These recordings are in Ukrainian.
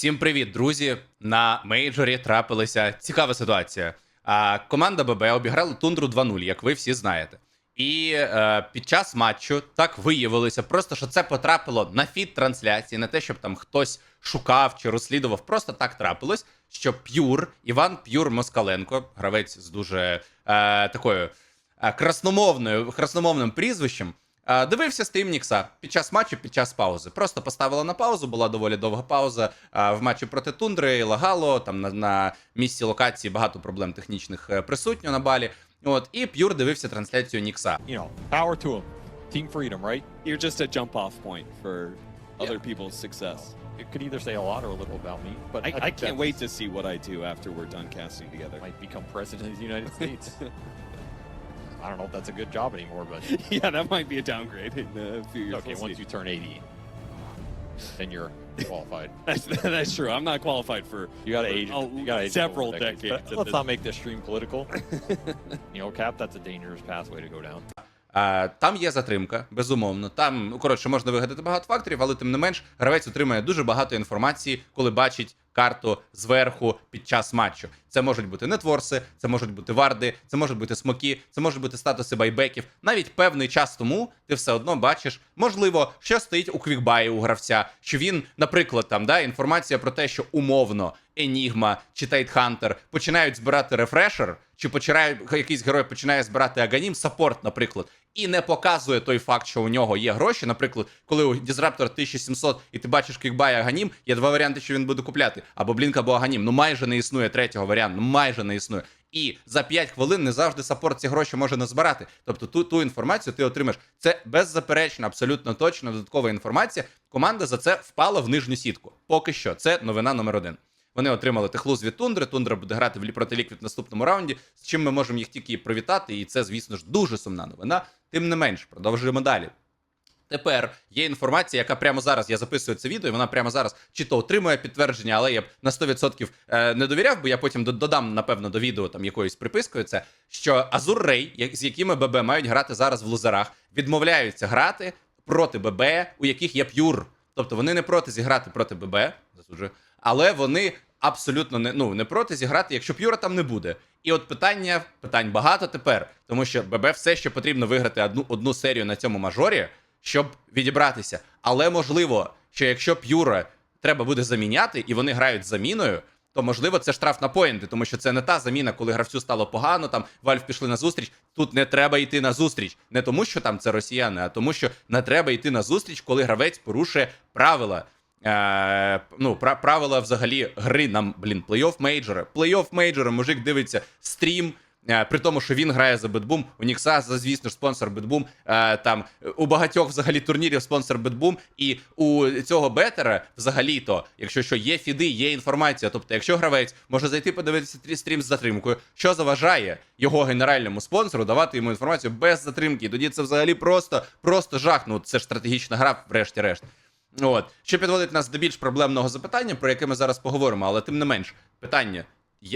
Всім привіт, друзі! На мейджорі трапилася цікава ситуація. А, команда ББ обіграла Тундру 2-0, як ви всі знаєте. І е, під час матчу так виявилося, просто що це потрапило на фід трансляції, не те, щоб там хтось шукав чи розслідував. Просто так трапилось, що П'юр, Іван П'юр Москаленко, гравець з дуже е, такою е, красномовною, красномовним прізвищем, дивився стрім Нікса під час матчу, під час паузи. Просто поставила на паузу, була доволі довга пауза е, в матчі проти Тундри, лагало. Там на, на місці локації багато проблем технічних е, присутньо на балі. От, і П'юр дивився трансляцію Нікса. you know, power to him. Team freedom, right? You're just a jump off point for other Yeah. people's success. It could either say a lot or a little about me, but I, I think can't wait to see what I do after we're done casting together. Might become president of the United States. I don't know if that's a good job anymore, but yeah, that might be a downgrade in a few years. okay, once see. you turn 80, then you're qualified. That's, that's true. I'm not qualified for. You got to age. Oh, You got several decades. decades But let's not make this stream political. you know, Cap, that's a dangerous pathway to go down. А, там є затримка, безумовно. Там, ну, коротше, можна вигадати багато факторів, але тим не менш, гравець отримує дуже багато інформації, коли бачить карту зверху під час матчу. Це можуть бути нетворси, це можуть бути варди, це можуть бути смоки, це можуть бути статуси байбеків. Навіть певний час тому ти все одно бачиш, можливо, що стоїть у квікбаї у гравця, що він, наприклад, там да, інформація про те, що умовно Енігма чи Тайтхантер починають збирати рефрешер, чи починає якийсь герой починає збирати аганім, саппорт, наприклад, і не показує той факт, що у нього є гроші. Наприклад, коли у Дізраптор 1700 і ти бачиш кікбай аганім, є два варіанти, що він буде купляти: або Блінк, або аганім. Ну майже не існує третього варіанту, ну майже не існує. І за 5 хвилин не завжди саппорт ці гроші може назбирати. Тобто ту, ту інформацію ти отримаєш. Це беззаперечно, абсолютно точно додаткова інформація. Команда за це впала в нижню сітку. Поки що це новина номер один. Вони отримали техлуз від Тундри. Тундра буде грати в лі- проти Ліквід в наступному раунді. З чим ми можемо їх тільки привітати, і це, звісно ж, дуже сумна новина. Тим не менш, продовжуємо далі. Тепер є інформація, яка прямо зараз я записую це відео, і вона прямо зараз чи то отримує підтвердження, але я б на 100% е, не довіряв, бо я потім додам, напевно, до відео там якоюсь припискою. Це що Азур Рей, з якими ББ мають грати зараз в лузерах, відмовляються грати проти ББ, у яких є п'юр. Тобто вони не проти зіграти проти ББ, засуджую, але вони абсолютно не ну не проти зіграти, якщо п'юра там не буде. І от питання питань багато тепер, тому що ББ все ще потрібно виграти одну одну серію на цьому мажорі, щоб відібратися. Але можливо, що якщо п'юра треба буде заміняти, і вони грають заміною. То можливо це штраф на поінти, тому що це не та заміна, коли гравцю стало погано. Там Вальф пішли на зустріч. Тут не треба йти на зустріч, не тому, що там це росіяни, а тому, що не треба йти на зустріч, коли гравець порушує правила. Е, ну, пра- правила взагалі гри нам, блін, плей-офф мейджори. Плей-офф мейджори, мужик дивиться стрім. е, При тому, що він грає за Бетбум, у Нікса, звісно спонсор Бетбум. е, Там у багатьох взагалі турнірів спонсор Бетбум. І у цього бетера, взагалі-то, якщо що, є фіди, є інформація. Тобто, якщо гравець може зайти подивитися трі- стрім з затримкою, що заважає його генеральному спонсору давати йому інформацію без затримки. Тоді це взагалі просто, просто жах. Ну це ж стратегічна гра, врешті-решт. От що підводить нас до більш проблемного запитання, про яке ми зараз поговоримо, але тим не менш, питання: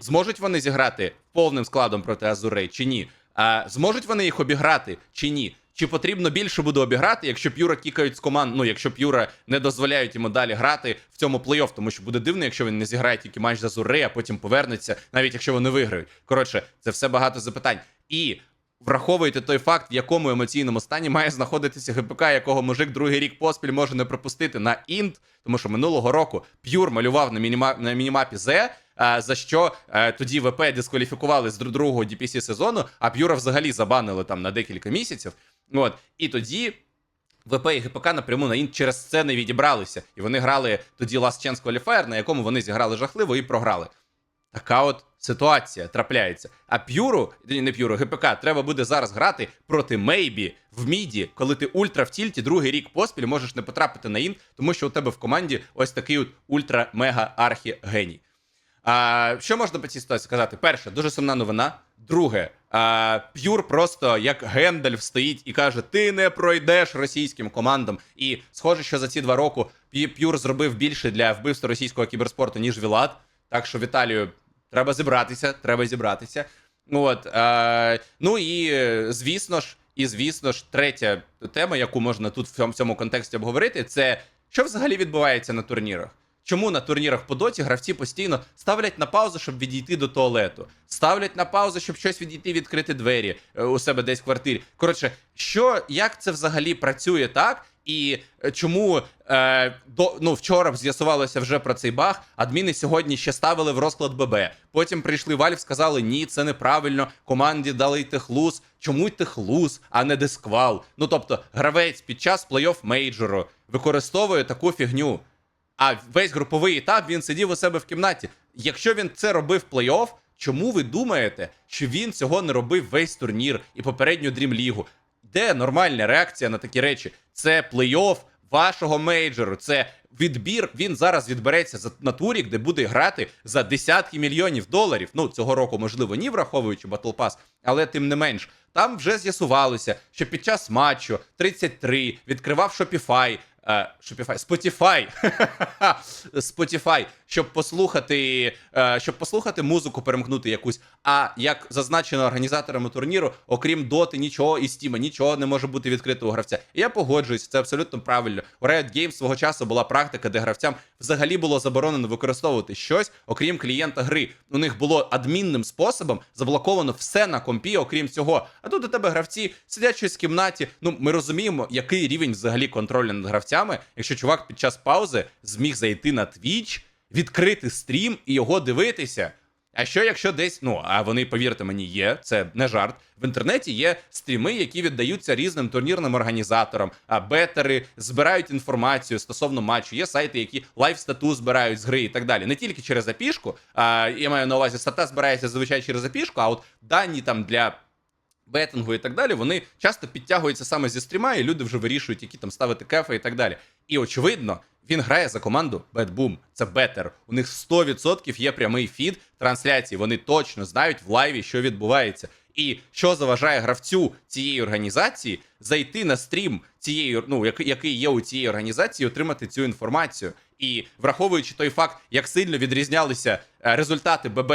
зможуть вони зіграти повним складом проти Азурей чи ні? А зможуть вони їх обіграти чи ні? Чи потрібно більше буде обіграти, якщо П'юра кікають з команд? Ну, якщо П'юра не дозволяють йому далі грати в цьому плей-офф, тому що буде дивно, якщо він не зіграє тільки матч за Зурей, а потім повернеться, навіть якщо вони виграють. Коротше, це все багато запитань. І враховуйте той факт, в якому емоційному стані має знаходитися ГПК, якого мужик другий рік поспіль може не пропустити на інт, тому що минулого року П'юр малював на, мініма... на мінімапі Зе. За що е, тоді ВП дискваліфікували з дру- другого DPC сезону, а П'юра взагалі забанили там на декілька місяців. От і тоді ВП і ГПК напряму на інт через це не відібралися. І вони грали тоді Last Chance Qualifier, на якому вони зіграли жахливо і програли. Така от ситуація трапляється. А П'юру, не П'юру, ГПК, треба буде зараз грати проти Мейбі в міді, коли ти ультра в тільті другий рік поспіль можеш не потрапити на інт, тому що у тебе в команді ось такий от ультра-мега-архі-геній. А, що можна по цій ситуації сказати? Перше, дуже сумна новина. Друге, а, П'юр просто як Гендальф стоїть і каже: Ти не пройдеш російським командам. І схоже, що за ці два роки П'юр зробив більше для вбивства російського кіберспорту, ніж Вілат. Так що Віталію, треба зібратися, треба зібратися. От, е, ну і е, звісно ж, і звісно ж, третя тема, яку можна тут в цьому, контексті обговорити, це що взагалі відбувається на турнірах. Чому на турнірах по доті гравці постійно ставлять на паузу, щоб відійти до туалету, ставлять на паузу, щоб щось відійти, відкрити двері е, у себе десь в квартирі. Коротше, що як це взагалі працює так? І е, чому е, до ну вчора з'ясувалося вже про цей баг? Адміни сьогодні ще ставили в розклад ББ. Потім прийшли Valve, сказали, ні, це неправильно. Команді дали техлуз. Чому техлуз, а не дисквал? Ну тобто, гравець під час плей-офф мейджору використовує таку фігню. А весь груповий етап він сидів у себе в кімнаті. Якщо він це робив плей-офф, чому ви думаєте, що він цього не робив весь турнір і попередню дрімлігу? Де нормальна реакція на такі речі? Це плей-офф вашого мейджору. Це відбір. Він зараз відбереться за на турі, де буде грати за десятки мільйонів доларів. Ну цього року, можливо, ні, враховуючи Battle Pass, але тим не менш. Там вже з'ясувалося, що під час матчу 33 відкривав Shopify, е, Shopify, Spotify, щоб послухати, е, щоб послухати музику, перемкнути якусь. А як зазначено організаторами турніру, окрім доти, нічого і Стіма, нічого не може бути відкрито у гравця. І я погоджуюсь, це абсолютно правильно. У Riot Games свого часу була практика, де гравцям взагалі було заборонено використовувати щось, окрім клієнта гри. У них було адмінним способом заблоковано все на компі, окрім цього. А тут у тебе гравці сидять щось в кімнаті. Ну ми розуміємо, який рівень взагалі контролю над гравцями, якщо чувак під час паузи зміг зайти на Twitch, відкрити стрім і його дивитися. А що якщо десь, ну а вони, повірте мені, є, це не жарт. В інтернеті є стріми, які віддаються різним турнірним організаторам, а бетери збирають інформацію стосовно матчу. Є сайти, які лайв стату збирають з гри і так далі. Не тільки через запішку, а я маю на увазі, стата збирається зазвичай через запішку, а от дані там для. Бетингу і так далі, вони часто підтягуються саме зі стріма, і люди вже вирішують, які там ставити кефи і так далі. І очевидно, він грає за команду Bad Boom. Це бетер. У них 100% є прямий фід трансляції. Вони точно знають в лайві, що відбувається. І що заважає гравцю цієї організації зайти на стрім цієї, ну який, є у цієї організації, отримати цю інформацію. І враховуючи той факт, як сильно відрізнялися е, результати ББ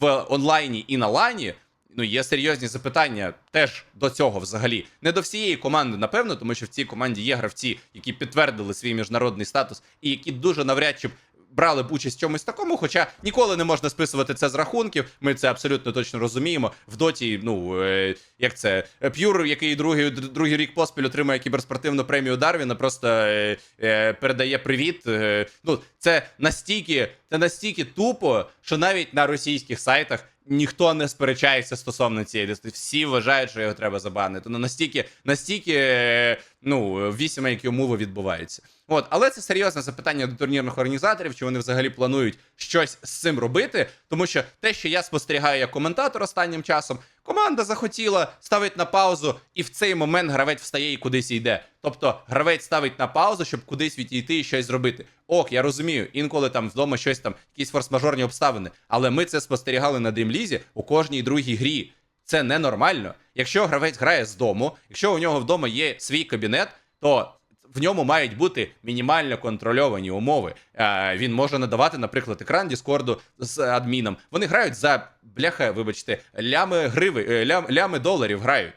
в онлайні і на лані. Ну, є серйозні запитання теж до цього взагалі. Не до всієї команди, напевно, тому що в цій команді є гравці, які підтвердили свій міжнародний статус, і які дуже навряд чи б брали б участь в чомусь такому. Хоча ніколи не можна списувати це з рахунків. Ми це абсолютно точно розуміємо. В доті, ну е, як це П'юр, який другий другий рік поспіль отримує кіберспортивну премію Дарвіна, просто е, е, передає привіт. Е, ну, це настільки, це настільки тупо, що навіть на російських сайтах. Ніхто не сперечається стосовно цієї листи. Всі вважають, що його треба забанити. Ну настільки, настільки е, ну вісім які умови відбуваються. От, але це серйозне запитання до турнірних організаторів, чи вони взагалі планують щось з цим робити. Тому що те, що я спостерігаю як коментатор останнім часом, команда захотіла ставить на паузу, і в цей момент гравець встає і кудись йде. Тобто гравець ставить на паузу, щоб кудись відійти і щось зробити. Ок, я розумію, інколи там вдома щось там, якісь форс-мажорні обставини. Але ми це спостерігали на Дрімлізі у кожній другій грі. Це ненормально. Якщо гравець грає з дому, якщо у нього вдома є свій кабінет, то в ньому мають бути мінімально контрольовані умови. Е, він може надавати, наприклад, екран Діскорду з адміном. Вони грають за бляха, вибачте, лями гриви, е, лям, лями доларів грають.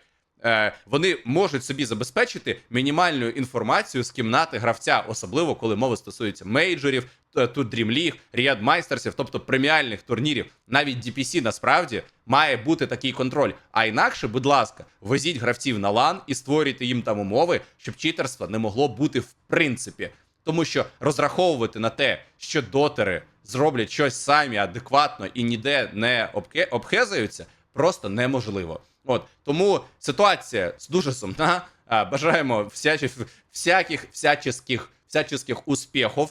Е, вони можуть собі забезпечити мінімальну інформацію з кімнати гравця, особливо коли мова стосується мейджорів, тут Dream League, Riyadh Майстерсів, тобто преміальних турнірів. Навіть DPC насправді має бути такий контроль. А інакше, будь ласка, везіть гравців на лан і створюйте їм там умови, щоб читерства не могло бути в принципі. Тому що розраховувати на те, що дотери зроблять щось самі адекватно і ніде не обхезаються, просто неможливо. От тому ситуація дуже сумна. Бажаємо всячі, всяких всяческих, всяческих успіхів е,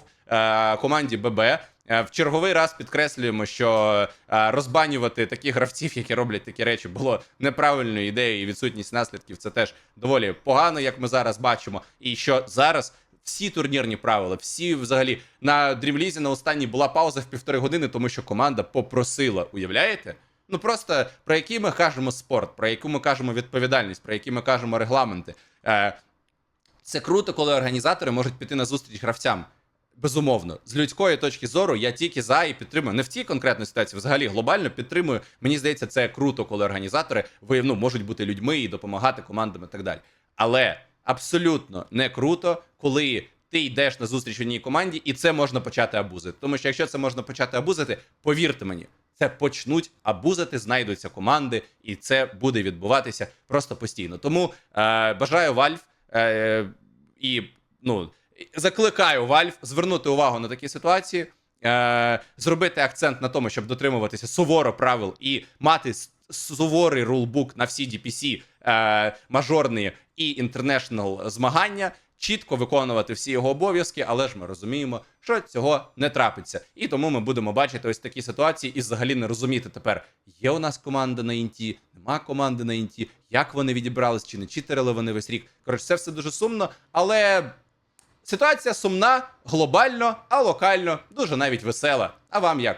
команді ББ. Е, В черговий раз підкреслюємо, що е, розбанювати таких гравців, які роблять такі речі, було неправильною ідеєю, і відсутність наслідків це теж доволі погано, як ми зараз бачимо. І що зараз всі турнірні правила, всі взагалі на дрімлізі на останній була пауза в півтори години, тому що команда попросила. Уявляєте? Ну просто про який ми кажемо спорт, про яку ми кажемо відповідальність, про які ми кажемо регламенти. Е, це круто, коли організатори можуть піти на зустріч гравцям. Безумовно, з людської точки зору я тільки за і підтримую. Не в цій конкретній ситуації, взагалі глобально підтримую. Мені здається, це круто, коли організатори ви, ну, можуть бути людьми і допомагати командам і так далі. Але абсолютно не круто, коли ти йдеш на зустріч одній команді, і це можна почати абузити. Тому що якщо це можна почати абузити, повірте мені, це почнуть абузити, знайдуться команди, і це буде відбуватися просто постійно. Тому е, бажаю Valve е, і ну, закликаю Valve звернути увагу на такі ситуації. Е, зробити акцент на тому, щоб дотримуватися суворо правил і мати суворий рулбук на всі DPC, е, мажорні і інтернешнл змагання, чітко виконувати всі його обов'язки, але ж ми розуміємо, що цього не трапиться. І тому ми будемо бачити ось такі ситуації і взагалі не розуміти тепер, є у нас команда на інті, нема команди на інті, як вони відібрались, чи не читерили вони весь рік. Коротше, це все дуже сумно, але. Ситуація сумна, глобально, а локально дуже навіть весела. А вам як?